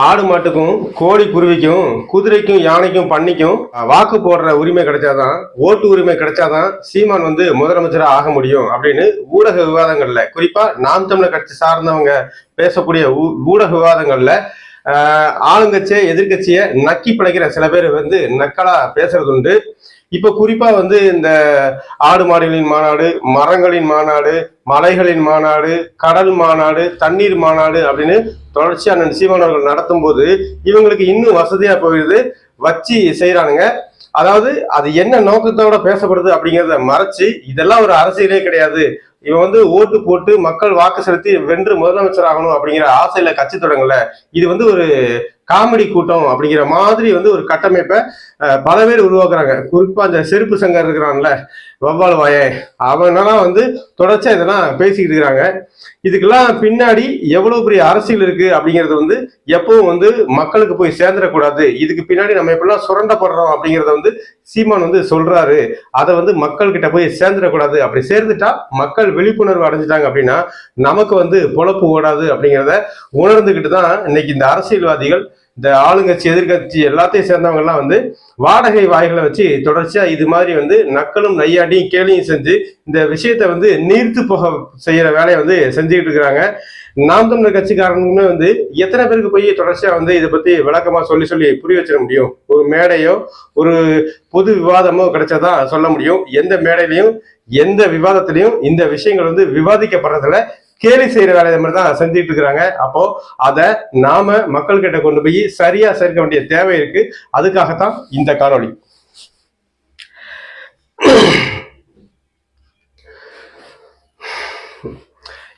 ஆடு மாட்டுக்கும் கோழி குருவிக்கும் குதிரைக்கும் யானைக்கும் பண்ணிக்கும் வாக்கு போடுற உரிமை கிடைச்சாதான் ஓட்டு உரிமை கிடைச்சாதான் சீமான் வந்து முதலமைச்சராக ஆக முடியும் அப்படின்னு ஊடக விவாதங்கள்ல குறிப்பா நாம் தமிழர் கட்சி சார்ந்தவங்க பேசக்கூடிய ஊ- ஊடக விவாதங்கள்ல ஆளுங்கட்சியை எதிர்க்கட்சியை நக்கி பிழைக்கிற சில பேர் வந்து நக்கலா பேசுறது உண்டு. இப்போ குறிப்பா வந்து இந்த ஆடு மாடுகளின் மாநாடு மரங்களின் மாநாடு மலைகளின் மாநாடு கடல் மாநாடு தண்ணீர் மாநாடு அப்படின்னு தொடர்ச்சியா அந்த நிச்சயமானவர்கள் அவர்கள் நடத்தும் போது இவங்களுக்கு இன்னும் வசதியா போயிடுது வச்சு செய்யறானுங்க அதாவது அது என்ன நோக்கத்தோட பேசப்படுது அப்படிங்கிறத மறைச்சு இதெல்லாம் ஒரு அரசியலே கிடையாது. இவன் வந்து ஓட்டு போட்டு மக்கள் வாக்கு செலுத்தி வென்று முதலமைச்சர் ஆகணும் அப்படிங்கிற ஆசையில கட்சி தொடங்கல. இது வந்து ஒரு காமெடி கூட்டம் அப்படிங்கிற மாதிரி வந்து ஒரு கட்டமைப்பை பல பேர் உருவாக்குறாங்க. குறிப்பாக அந்த செருப்பு சங்கர் இருக்கிறான்ல வவ்வால் வாயே. அவனெல்லாம் வந்து தொடர்ச்சியாக இதெல்லாம் பேசிக்கிட்டு இருக்கிறாங்க. இதுக்கெல்லாம் பின்னாடி எவ்வளோ பெரிய அரசியல் இருக்குது அப்படிங்கிறது வந்து எப்பவும் வந்து மக்களுக்கு போய் சேர்ந்துடக்கூடாது. இதுக்கு பின்னாடி நம்ம எப்படிலாம் சுரண்டப்படுறோம் அப்படிங்கிறத வந்து சீமான் வந்து சொல்கிறாரு அதை வந்து மக்கள்கிட்ட போய் சேர்ந்துடக்கூடாது. அப்படி சேர்ந்துட்டா மக்கள் விழிப்புணர்வு அடைஞ்சிட்டாங்க அப்படின்னா நமக்கு வந்து பொழப்பு ஓடாது அப்படிங்கிறத உணர்ந்துக்கிட்டு தான் இன்னைக்கு இந்த அரசியல்வாதிகள் இந்த ஆளுங்கட்சி எதிர்கட்சி எல்லாத்தையும் சேர்ந்தவங்கெல்லாம் வந்து வாடகை வாய்களை வச்சு தொடர்ச்சியா இது மாதிரி வந்து நக்கலும் நையாண்டியும் கேலியும் செஞ்சு இந்த விஷயத்தை வந்து நீர்த்து போக செய்யற வேலையை வந்து செஞ்சுக்கிட்டு இருக்கிறாங்க. நாம் தமிழர் கட்சிக்காரங்களுமே வந்து எத்தனை பேருக்கு போய் தொடர்ச்சியா வந்து இதை பத்தி விளக்கமா சொல்லி சொல்லி புரிய வச்சிட முடியும்? ஒரு மேடையோ ஒரு பொது விவாதமோ கிடைச்சாதான் சொல்ல முடியும்? எந்த மேடையிலையும் எந்த விவாதத்திலையும் இந்த விஷயங்கள் வந்து விவாதிக்கப்படுறதுல கேலி செய்யற வேலையை மாதிரி தான் செஞ்சுட்டு இருக்கிறாங்க. அப்போ அதை நாம மக்கள் கிட்ட கொண்டு போய் சரியா சேர்க்க வேண்டிய தேவை இருக்கு. அதுக்காகத்தான் இந்த காணொலி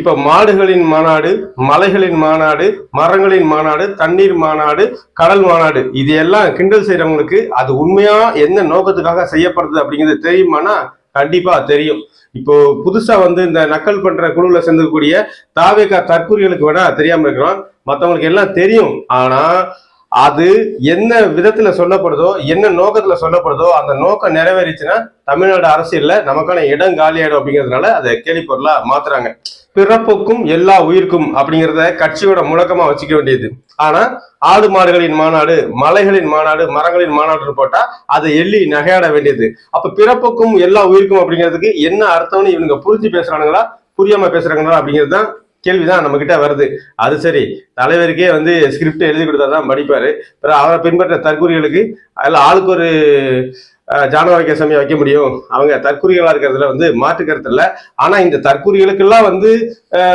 இப்ப மாடுகளின் மாநாடு மலைகளின் மாநாடு மரங்களின் மாநாடு தண்ணீர் மாநாடு கடல் மாநாடு இது எல்லாம் கிண்டல் செய்யறவங்களுக்கு அது உண்மையா என்ன நோக்கத்துக்காக செய்யப்படுறது அப்படிங்கிறது தெரியுமானா? கண்டிப்பா தெரியும். இப்போ புதுசா வந்து இந்த நக்கல் பண்ற குழுல சேர்ந்துக்கூடிய தாவேகா தற்கூரிகளுக்கு வேணா தெரியாம இருக்கலாம். மத்தவங்களுக்கு எல்லாம் தெரியும். ஆனா அது என்ன விதத்துல சொல்லப்படுதோ என்ன நோக்கத்துல சொல்லப்படுதோ அந்த நோக்கம் நிறைவேறிச்சுன்னா தமிழ்நாடு அரசியல்ல நமக்கான இடம் காலியாயிடும் அப்படிங்கிறதுனால அதை கேள்விப்பொருளா மாத்துறாங்க. பிறப்புக்கும் எல்லா உயிர்க்கும் அப்படிங்கிறத கட்சியோட முழக்கமா வச்சுக்க வேண்டியது. ஆனா ஆடு மாடுகளின் மாநாடு மலைகளின் மாநாடு மரங்களின் மாநாடு போட்டா அதை எள்ளி நகையாட வேண்டியது. அப்ப பிறப்புக்கும் எல்லா உயிருக்கும் அப்படிங்கிறதுக்கு என்ன அர்த்தம்னு இவனுங்க புரிஞ்சு பேசுறானுங்களா புரியாம பேசுறாங்களா அப்படிங்கிறது தான் கேள்விதான் நம்ம கிட்ட வருது. அது சரி தலைவருக்கே வந்து ஸ்கிரிப்ட் எழுதி கொடுத்தாதான் படிப்பாரு பிறகு அவரை பின்பற்ற தற்கூரிகளுக்கு அதுல ஆளுக்கு ஒரு அஹ், ஜானவாக்கிய சமயம் வைக்க முடியும். அவங்க தற்கூரிகளா இருக்கிறதுல வந்து மாற்று கருத்து இல்ல. ஆனா இந்த தற்கூரிகளுக்கெல்லாம் வந்து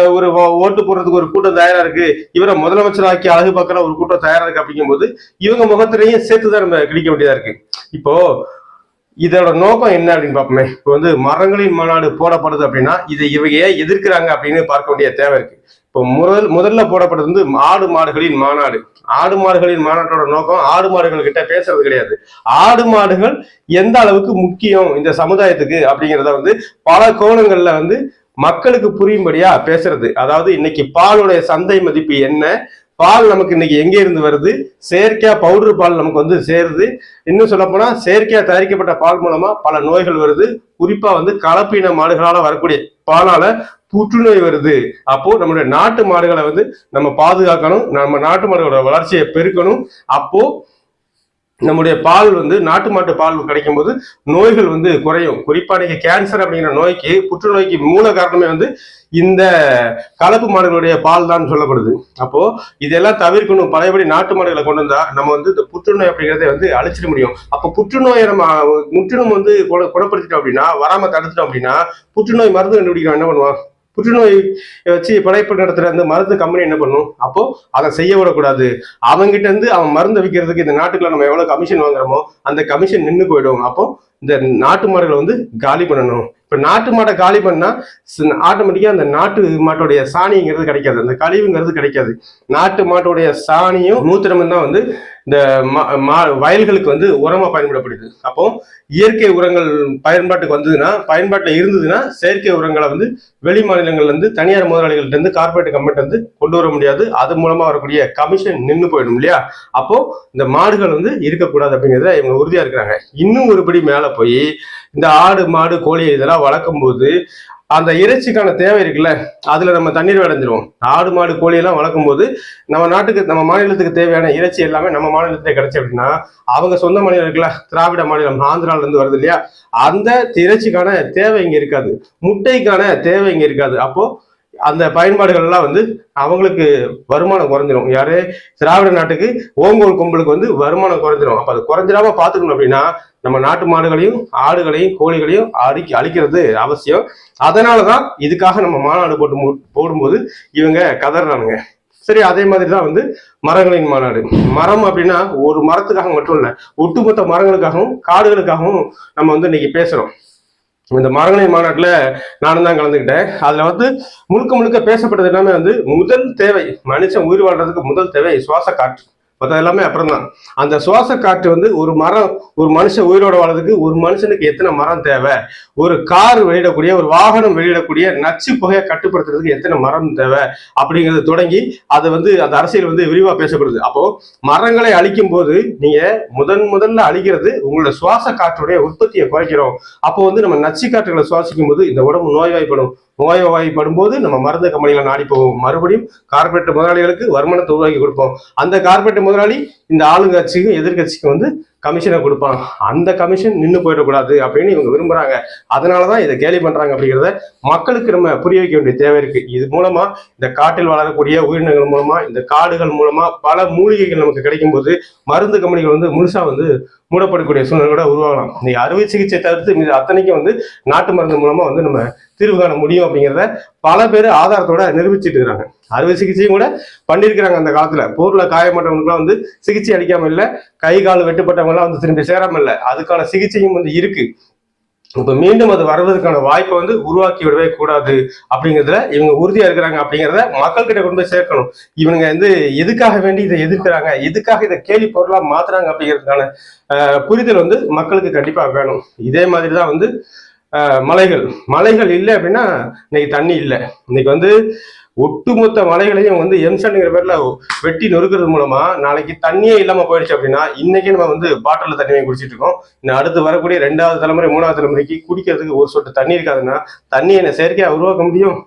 ஒரு ஓ- ஓட்டு போடுறதுக்கு ஒரு கூட்டம் தயாரா இருக்கு. இவரை முதலமைச்சராக்கி அழகு பார்க்குற ஒரு கூட்டம் தயாரா இருக்கு அப்படிங்கும்போது இவங்க முகத்திலையும் சேர்த்து தான் நம்ம கிடைக்க வேண்டியதா இருக்கு. இப்போ இதோட நோக்கம் என்ன அப்படின்னு பார்ப்போமே. இப்போ வந்து மரங்களின் மாநாடு போடப்படுது அப்படின்னா இதை இவங்க ஏன் எதிர்க்கிறாங்க அப்படின்னு பார்க்க வேண்டிய தேவை இருக்கு. இப்போ முதல் முதல்ல போடப்படுறது வந்து ஆடு மாடுகளின் மாநாடு. ஆடு மாடுகளின் மாநாட்டோட நோக்கம் ஆடு மாடுகள் கிட்ட பேசுறது கிடையாது. ஆடு மாடுகள் எந்த அளவுக்கு முக்கியம் இந்த சமுதாயத்துக்கு அப்படிங்கிறத வந்து பல கோணங்கள்ல வந்து மக்களுக்கு புரியும்படியா பேசுறது. அதாவது இன்னைக்கு பாலுடைய சந்தை மதிப்பு என்ன? பால் நமக்கு இன்னைக்கு எங்கே இருந்து வருது? செயற்கையா பவுடர் பால் நமக்கு வந்து சேருது. இன்னும் சொல்ல போனா செயற்கையா தயாரிக்கப்பட்ட பால் மூலமா பல நோய்கள் வருது. குறிப்பா வந்து கலப்பின மாடுகளால வரக்கூடிய பாலால புற்றுநோய் வருது. அப்போ நம்மளுடைய நாட்டு மாடுகளை வந்து நம்ம பாதுகாக்கணும். நம்ம நாட்டு மாடுகளோட வளர்ச்சியை பெருக்கணும். அப்போ நம்முடைய பால் வந்து நாட்டு மாட்டு பால் கிடைக்கும் போது நோய்கள் வந்து குறையும். குறிப்பா நீங்க கேன்சர் அப்படிங்கிற நோய்க்கு புற்றுநோய்க்கு மூல காரணமே வந்து இந்த கலப்பு மாடுகளுடைய பால் தான் சொல்லப்படுது. அப்போ இதெல்லாம் தவிர்க்கணும். பழையபடி நாட்டு மாடுகளை கொண்டு வந்தா நம்ம வந்து இந்த புற்றுநோய் அப்படிங்கிறத வந்து அழிச்சிட முடியும். அப்போ புற்றுநோயை நம்ம முற்றிலும் வந்து குண- குணப்படுத்திட்டோம் அப்படின்னா வராம தடுத்துட்டோம் அப்படின்னா புற்றுநோய் மருந்து கண்டுபிடிக்கிறோம் என்ன பண்ணுவான்? புற்றுநோய் வச்சு படைப்பு நடத்துகிற அந்த மருந்து கம்பெனி என்ன பண்ணும்? அப்போ அதை செய்ய விடக்கூடாது. அவங்கிட்ட இருந்து அவன் மருந்து விற்கிறதுக்கு இந்த நாட்டுக்குள்ள நம்ம எவ்வளவு கமிஷன் வாங்குறோமோ அந்த கமிஷன் நின்று போயிடும். அப்போ இந்த நாட்டு மாடுகளை வந்து காலி பண்ணணும். இப்போ நாட்டு மாடை காலி பண்ணால் ஆட்டோமேட்டிக்காக அந்த நாட்டு மாட்டோடைய சாணிங்கிறது கிடைக்காது. அந்த கழிவுங்கிறது கிடைக்காது. நாட்டு மாட்டோடைய சாணியும் மூத்திரமும் தான் வந்து இந்த மா- மா- வயல்களுக்கு வந்து உரமாக பயன்படப்படுது. அப்போ இயற்கை உரங்கள் பயன்பாட்டுக்கு வந்ததுன்னா பயன்பாட்டில் இருந்ததுன்னா செயற்கை உரங்களை வந்து வெளி மாநிலங்கள்லேருந்து தனியார் முதலாளிகள்ட்டேருந்து கார்பரேட் கம்பெனி கொண்டு வர முடியாது. அது மூலமாக வரக்கூடிய கமிஷன் நின்று போயிடும் இல்லையா? அப்போ இந்த மாடுகள் வந்து இருக்கக்கூடாது அப்படிங்கிறத இவங்க உறுதியாக இருக்கிறாங்க. இன்னும் ஒருபடி மேலே போய் இந்த ஆடு மாடு கோழி இதெல்லாம் வளர்க்கும் போது அந்த இறைச்சிக்கான தேவை இருக்குல்ல அதுல நம்ம தண்ணீர் அடைஞ்சிருவோம். ஆடு மாடு கோழி எல்லாம் வளர்க்கும் போது நம்ம நாட்டுக்கு நம்ம மாநிலத்துக்கு தேவையான இறைச்சி எல்லாமே நம்ம மாநிலத்திலே கிடைச்சு அப்படின்னா அவங்க சொந்த மாநிலம் இருக்குல்ல திராவிட மாநிலம் ஆந்திரால இருந்து வருது இல்லையா? அந்த இறைச்சிக்கான தேவை இங்க இருக்காது. முட்டைக்கான தேவை இங்க இருக்காது. அப்போ அந்த பயன்பாடுகள் எல்லாம் வந்து அவங்களுக்கு வருமானம் குறைஞ்சிரும். யாரு? திராவிட நாட்டுக்கு ஓங்கோல் கும்பலுக்கு வந்து வருமானம் குறைஞ்சிரும். அப்ப அது குறைஞ்சிடாம பாத்துக்கணும் அப்படின்னா நம்ம நாட்டு மாடுகளையும் ஆடுகளையும் கோழிகளையும் அழிக்க அழிக்கிறது அவசியம். அதனாலதான் இதுக்காக நம்ம மாநாடு போட்டு போடும்போது இவங்க கதறானுங்க. சரி அதே மாதிரி தான் வந்து மரங்களின் மாநாடு. மரம் அப்படின்னா ஒரு மரத்துக்காக மட்டும் இல்ல ஒட்டுமொத்த மரங்களுக்காகவும் காடுகளுக்காகவும் நம்ம வந்து இன்னைக்கு பேசுறோம். இந்த மரங்களின் மாநாட்டில் நானும் தான் கலந்துக்கிட்டேன். அதில் வந்து முழுக்க முழுக்க பேசப்பட்டது எல்லாமே வந்து முதல் தேவை மனுஷன் உயிர் வாழ்றதுக்கு முதல் தேவை சுவாச காற்று. மற்ற எல்லாமே அப்புறம் தான் அந்த சுவாச காற்று வந்து ஒரு மரம் ஒரு மனுஷன் உயிரோட வாழ்றதுக்கு ஒரு மனுஷனுக்கு எத்தனை மரம் தேவை? ஒரு கார் வெளியிடக்கூடிய ஒரு வாகனம் வெளியிடக்கூடிய நச்சு புகையை கட்டுப்படுத்துறதுக்கு எத்தனை மரம் தேவை? அப்படிங்கிறத தொடங்கி அதை வந்து அந்த அரசியல் வந்து விரிவா பேசப்படுது. அப்போ மரங்களை அழிக்கும் போது நீங்க முதன் முதல்ல அழிக்கிறது உங்களோட சுவாச காற்றுடைய உற்பத்தியை குறைக்கிறோம். அப்போ வந்து நம்ம நச்சு காற்றுகளை சுவாசிக்கும் போது இந்த உடம்பு நோய்வாய்ப்படும். நோய்வாய்ப்படும் போது நம்ம மருந்து கம்பெனிகளை நாடி போவோம் மறுபடியும் கார்பரேட் முதலாளிகளுக்கு வருமானத்தை உருவாக்கி கொடுப்போம். அந்த கார்பரேட் முதலாளி இந்த ஆளுங்கட்சிக்கும் எதிர்கட்சிக்கும் வந்து கமிஷனை கொடுப்பான் அந்த கமிஷன் நின்று போயிடக்கூடாது அப்படின்னு இவங்க விரும்புறாங்க. அதனாலதான் இதை கேலி பண்றாங்க அப்படிங்கிறத மக்களுக்கு நம்ம புரிய வைக்க வேண்டிய தேவை இருக்கு. இது மூலமா இந்த காட்டில் வளரக்கூடிய உயிரினங்கள் மூலமா இந்த காடுகள் மூலமா பல மூலிகைகள் நமக்கு கிடைக்கும் போது மருந்து கம்பெனிகள் வந்து முழுசா வந்து மூடப்படக்கூடிய சூழ்நிலை கூட உருவாகலாம். நீ அறுவை சிகிச்சை தவிர்த்து மீது அத்தனைக்கும் வந்து நாட்டு மருந்து மூலமா வந்து நம்ம தீர்வு காண முடியும் அப்படிங்கிறத பல பேர் ஆதாரத்தோட நிரூபிச்சுட்டு இருக்கிறாங்க அறுவை சிகிச்சையும் கூட பண்ணியிருக்கிறாங்க அந்த காலத்துல. போர்ல காயப்பட்டவங்களுக்குலாம் வந்து சிகிச்சை அளிக்காம இல்லை கை கால் வெட்டுப்பட்டவங்க எல்லாம் வந்து திரும்பி சேராம இல்லை. அதுக்கான சிகிச்சையும் வந்து இருக்கு. இப்போ மீண்டும் அது வர்றதுக்கான வாய்ப்பை வந்து உருவாக்கி விடவே கூடாது அப்படிங்கிறதுல இவங்க உறுதியா இருக்கிறாங்க அப்படிங்கிறத மக்கள்கிட்ட கொண்டு போய் சேர்க்கணும். இவங்க வந்து எதுக்காக வேண்டி இதை எதிர்க்கிறாங்க? எதுக்காக இதை கேலி பொருளா மாத்துறாங்க அப்படிங்கிறதுக்கான புரிதல் வந்து மக்களுக்கு கண்டிப்பா வேணும். இதே மாதிரி தான் வந்து ஆஹ், மலைகள். மலைகள் இல்லை அப்படின்னா இன்னைக்கு தண்ணி இல்லை. இன்னைக்கு வந்து ஒட்டுமொத்த மலைகளையும் வந்து எம்சன்ங்கிற பேர்ல வெட்டி நொறுக்கிறது மூலமா நாளைக்கு தண்ணியே இல்லாம போயிடுச்சு அப்படின்னா இன்னைக்கு நம்ம வந்து பாட்டில் தண்ணியை குடிச்சிட்டு இருக்கோம். இன்னும் அடுத்து வரக்கூடிய ரெண்டாவது தலைமுறை மூணாவது தலைமுறைக்கு குடிக்கிறதுக்கு ஒரு சொட்டு தண்ணி இருக்காதுன்னா தண்ணியை என்ன செயற்கையா உருவாக்க முடியும்?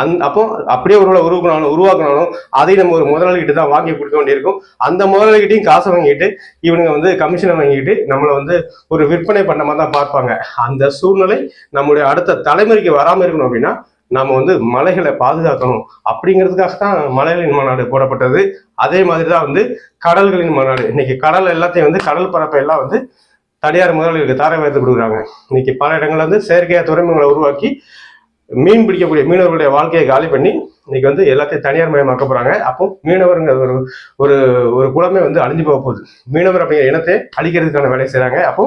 அந் அப்போ அப்படியே ஒரு உருவாக்கினாலும் உருவாக்கினாலும் அதை நம்ம ஒரு முதலாளிகிட்ட தான் வாங்கி கொடுக்க வேண்டியிருக்கும். அந்த முதலாளிகிட்டையும் காசை வாங்கிட்டு இவனுங்க வந்து கமிஷனை வாங்கிட்டு நம்மளை வந்து ஒரு விற்பனை பண்ண மாதிரி தான் பார்ப்பாங்க. அந்த சூழ்நிலை நம்முடைய அடுத்த தலைமுறைக்கு வராம இருக்கணும் அப்படின்னா நாம் வந்து மலைகளை பாதுகாக்கணும் அப்படிங்கிறதுக்காக தான் மலைகளின் மாநாடு போடப்பட்டது. அதே மாதிரி தான் வந்து கடல்களின் மாநாடு. இன்னைக்கு கடல் எல்லாத்தையும் வந்து கடல் பரப்பை எல்லாம் வந்து தனியார் முதலாளிகளுக்கு தாரை வைத்து கொடுக்குறாங்க. இன்னைக்கு பல இடங்கள்ல வந்து செயற்கையாக துறைமுகங்களை உருவாக்கி மீன் பிடிக்கக்கூடிய மீனவர்களுடைய வாழ்க்கையை காலி பண்ணி இன்னைக்கு வந்து எல்லாத்தையும் தனியார் மயமாக்க போறாங்க. அப்போ மீனவருங்கிற ஒரு ஒரு ஒரு குளமே வந்து அழிஞ்சு போக போகுது. மீனவர் அப்படிங்கிற இனத்தை அழிக்கிறதுக்கான வேலையை செய்கிறாங்க அப்போ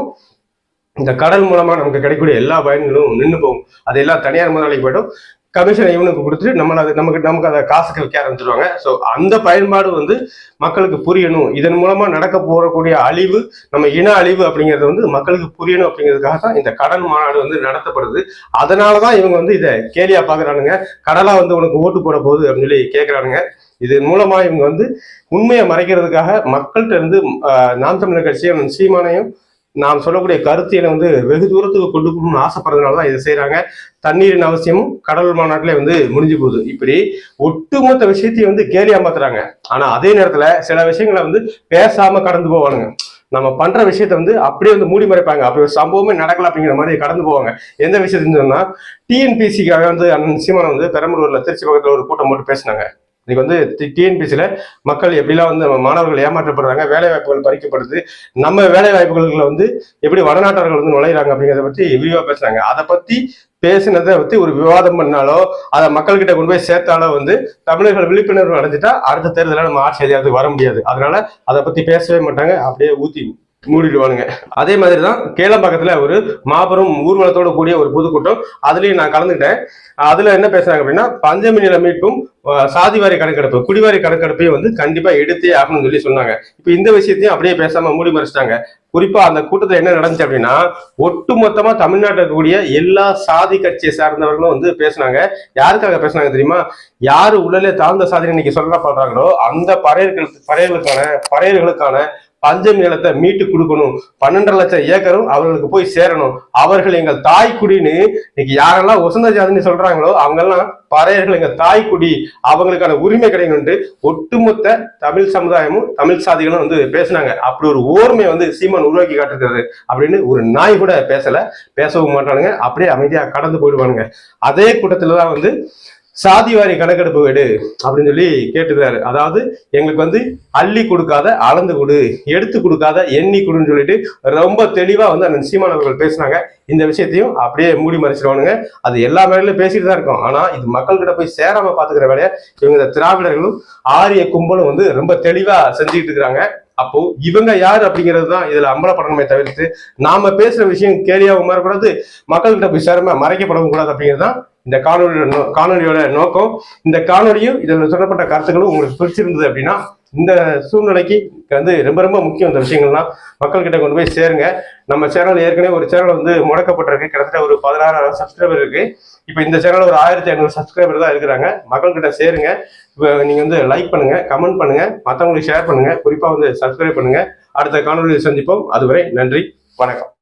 இந்த கடல் மூலமா நமக்கு கிடைக்கக்கூடிய எல்லா பயன்களும் நின்று போகும். அது எல்லாம் தனியார் முதலாளிக்கு போயிடும் கமிஷனை இவனுக்கு கொடுத்துட்டு நம்மளை அது நமக்கு நமக்கு அதை காசுக்கு விற்க ஆரம்பிச்சிருவாங்க ஸோ அந்த பயன்பாடு வந்து மக்களுக்கு புரியணும். இதன் மூலமா நடக்க போகக்கூடிய அழிவு நம்ம இன அழிவு அப்படிங்கிறது வந்து மக்களுக்கு புரியணும் அப்படிங்கிறதுக்காக தான் இந்த கடல் மாநாடு வந்து நடத்தப்படுது. அதனால தான் இவங்க வந்து இதை கேலியா பாக்குறானுங்க. கடலா வந்து உனக்கு ஓட்டு போட போகுது அப்படின்னு சொல்லி கேட்கறானுங்க இதன் மூலமா இவங்க வந்து உண்மையை மறைக்கிறதுக்காக மக்கள்கிட்ட இருந்து நாம் தமிழர் கட்சியும் சீமானையும் நாம் சொல்லக்கூடிய கருத்தியலை வந்து வெகு தூரத்துக்கு கொண்டு போகணும்னு ஆசைப்படுறதுனால தான் இதை செய்கிறாங்க தண்ணீரின் அவசியமும் கடல் மாநாட்டிலே வந்து முடிஞ்சு போகுது. இப்படி ஒட்டுமொத்த விஷயத்தையும் வந்து கேலியா மாத்துறாங்க. ஆனால் அதே நேரத்தில் சில விஷயங்களை வந்து பேசாமல் கடந்து போவானுங்க. நம்ம பண்ற விஷயத்த வந்து அப்படியே வந்து மூடி மறைப்பாங்க. அப்படி ஒரு சம்பவமே நடக்கல அப்படிங்கிற மாதிரி கடந்து போவாங்க. எந்த விஷயத்துன்னு சொன்னா டிஎன்பிசிக்காக வந்து அண்ணன் சீமான வந்து பெரம்பலூர்ல திருச்சி பக்கத்துல ஒரு கூட்டம் போட்டு பேசினாங்க. இன்னைக்கு வந்து டிஎன்பிசியில மக்கள் எப்படிலாம் வந்து நம்ம மாணவர்கள் ஏமாற்றப்படுறாங்க வேலை வாய்ப்புகள் பறிக்கப்படுது நம்ம வேலை வாய்ப்புகளுக்குள்ள வந்து எப்படி வடநாட்டர்கள் வந்து நுழையிறாங்க அப்படிங்கிறத பத்தி விரிவா பேசுறாங்க. அதை பத்தி பேசினதை பத்தி ஒரு விவாதம் பண்ணாலோ அதை மக்கள்கிட்ட கொண்டு போய் சேர்த்தாலோ வந்து தமிழர்கள் விழிப்புணர்வு அடைஞ்சிட்டா அடுத்த தேர்தலில் நம்ம ஆட்சி அதிகாரத்துக்கு வர முடியாது. அதனால அதை பத்தி பேசவே மாட்டாங்க அப்படியே ஊத்தி மூடிடுவானுங்க. அதே மாதிரி தான் கேளம்பாக்கத்துல ஒரு மாபெரும் ஊர்வலத்தோட கூடிய ஒரு பொதுக்கூட்டம். அதுலயும் நான் கலந்துக்கிட்டேன். அதுல என்ன பேசுறாங்க அப்படின்னா பஞ்சமி நில மீட்பும் சாதிவாரி கணக்கெடுப்பு குடிவாரி கணக்கெடுப்பையும் வந்து கண்டிப்பா எடுத்தே ஆகணும்னு சொல்லி சொன்னாங்க. இப்ப இந்த விஷயத்தையும் அப்படியே பேசாம மூடி மறைச்சிட்டாங்க. குறிப்பா அந்த கூட்டத்தில் என்ன நடந்துச்சு அப்படின்னா ஒட்டுமொத்தமா தமிழ்நாட்டில் இருக்கக்கூடிய எல்லா சாதி கட்சியை சார்ந்தவர்களும் வந்து பேசுனாங்க. யாருக்காக பேசுனாங்க தெரியுமா? யாரு உள்ளே தாழ்ந்த சாதி இன்னைக்கு சொல்லப்படுறாங்களோ அந்த பறையர்களுக்கு பறையர்களுக்கான பறையர்களுக்கான பஞ்சம் நிலத்தை மீட்டு கொடுக்கணும். பன்னெண்டரை லட்சம் ஏக்கரும் அவர்களுக்கு போய் சேரணும். அவர்கள் எங்கள் தாய்க்குடின்னு இன்னைக்கு யாரெல்லாம் உசந்த ஜாதின்னு சொல்றாங்களோ அவங்கெல்லாம் பறையர்கள் எங்கள் தாய்க்குடி. அவங்களுக்கான உரிமை கிடைக்கணும்னு ஒட்டுமொத்த தமிழ் சமுதாயமும் தமிழ் சாதிகளும் வந்து பேசுனாங்க. அப்படி ஒரு ஓர்மை வந்து சீமான் உருவாக்கி காட்டுறது அப்படின்னு ஒரு நாய் கூட பேசல. பேசவும் மாட்டானுங்க. அப்படியே அமைதியா கடந்து போயிடுவானுங்க. அதே கூட்டத்துல தான் வந்து சாதிவாரி கணக்கெடுப்பு வீடு அப்படின்னு சொல்லி கேட்டுக்கிறாரு. அதாவது எங்களுக்கு வந்து அள்ளி கொடுக்காத அளந்து கொடு எடுத்து கொடுக்காத எண்ணி கொடுன்னு சொல்லிட்டு ரொம்ப தெளிவா வந்து அந்த சீமான் அவர்கள் பேசினாங்க. இந்த விஷயத்தையும் அப்படியே மூடி மறைச்சிடுவானுங்க அது எல்லா வேலையிலும் பேசிட்டு தான் இருக்கும். ஆனா இது மக்கள்கிட்ட போய் சேராம பாத்துக்கிற வேலையை இவங்க இந்த திராவிடர்களும் ஆரிய கும்பலும் வந்து ரொம்ப தெளிவா செஞ்சுக்கிட்டு இருக்கிறாங்க. அப்போ இவங்க யார் அப்படிங்கிறது தான் இதுல அம்பலப்படணுமே தவிர்த்து நாம பேசுற விஷயம் கேலியாகவும் மாறக்கூடாது மக்கள்கிட்ட போய் சேரமா மறைக்கப்படவும் கூடாது அப்படிங்கிறது தான் இந்த காணொலியோட நோ- காணொலியோட நோக்கம் இந்த காணொலியும் இதில் சொல்லப்பட்ட கருத்துக்களும் உங்களுக்கு பிடிச்சிருந்தது அப்படின்னா இந்த சூழ்நிலைக்கு வந்து ரொம்ப ரொம்ப முக்கியம் இந்த விஷயங்கள்லாம் மக்கள்கிட்ட கொண்டு போய் சேருங்க. நம்ம சேனல் ஏற்கனவே ஒரு சேனல் வந்து முடக்கப்பட்டிருக்கு. கிட்டத்தட்ட ஒரு பதினாறாயிரம் சப்ஸ்கிரைபர் இருக்கு. இப்போ இந்த சேனல் ஒரு ஆயிரத்தி ஐநூறு சப்ஸ்கிரைபர் தான் இருக்கிறாங்க. மக்கள்கிட்ட சேருங்க. இப்போ நீங்கள் வந்து லைக் பண்ணுங்க கமெண்ட் பண்ணுங்க மற்றவங்களுக்கு ஷேர் பண்ணுங்க. குறிப்பாக வந்து சப்ஸ்கிரைப் பண்ணுங்க. அடுத்த காணொலியில் சந்திப்போம். அதுவரை நன்றி வணக்கம்.